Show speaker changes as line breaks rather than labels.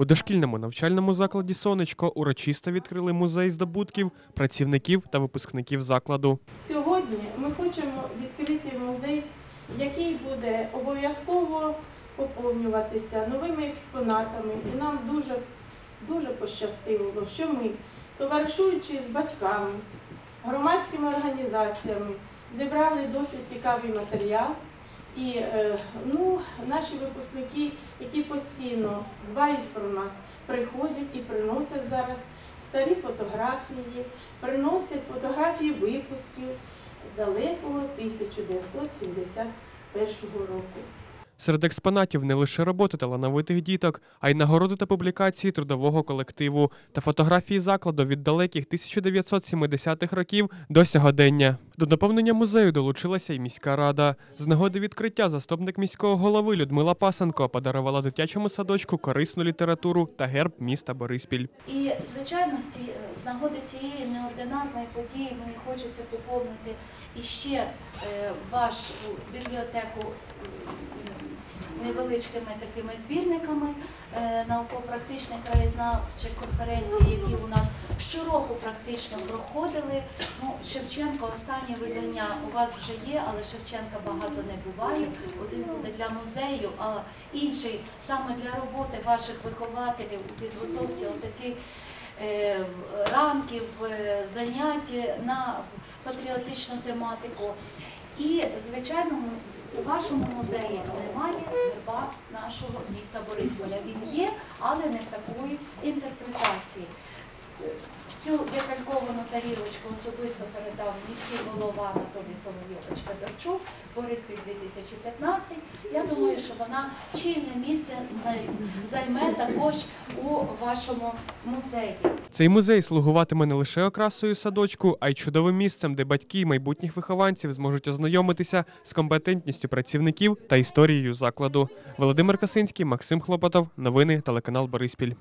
У дошкільному навчальному закладі Сонечко урочисто відкрили музей здобутків працівників та випускників закладу.
Сьогодні ми хочемо відкрити музей, який буде обов'язково поповнюватися новими експонатами. І нам дуже, дуже пощастило, що ми, товаришуючи з батьками, громадськими організаціями, зібрали досить цікавий матеріал. І е, ну, наші випускники, які постійно дбають про нас, приходять і приносять зараз старі фотографії, приносять фотографії випусків далекого 1971 року.
Серед експонатів не лише роботи талановитих діток, а й нагороди та публікації трудового колективу та фотографії закладу від далеких 1970-х років до сьогодення. До наповнення музею долучилася й міська рада. З нагоди відкриття заступник міського голови Людмила Пасенко подарувала дитячому садочку корисну літературу та герб міста Бориспіль.
І, звичайно, ці- з нагоди цієї неординарної події мені хочеться поповнити іще е, вашу бібліотеку невеличкими такими збірниками е, науково-практичних краєзнавчих конференцій, які у нас щороку практично проходили. Ну, Шевченко, останнє видання у вас вже є, але Шевченка багато не буває. Один буде для музею, а інший саме для роботи ваших вихователів у підготовці отаких е, рамків, е, занять на патріотичну тематику. І, звичайно, у вашому музеї немає герба нашого міста Борисполя. Він є, але не в такої інтерпретації. Цю декальковану тарілочку особисто передав міський голова Анатолій Соловйович Федорчук, Бориспіль 2015. Я думаю, що вона чільне місце займе також у вашому музеї.
Цей музей слугуватиме не лише окрасою садочку, а й чудовим місцем, де батьки майбутніх вихованців зможуть ознайомитися з компетентністю працівників та історією закладу. Володимир Косинський, Максим Хлопотов. Новини телеканал Бориспіль.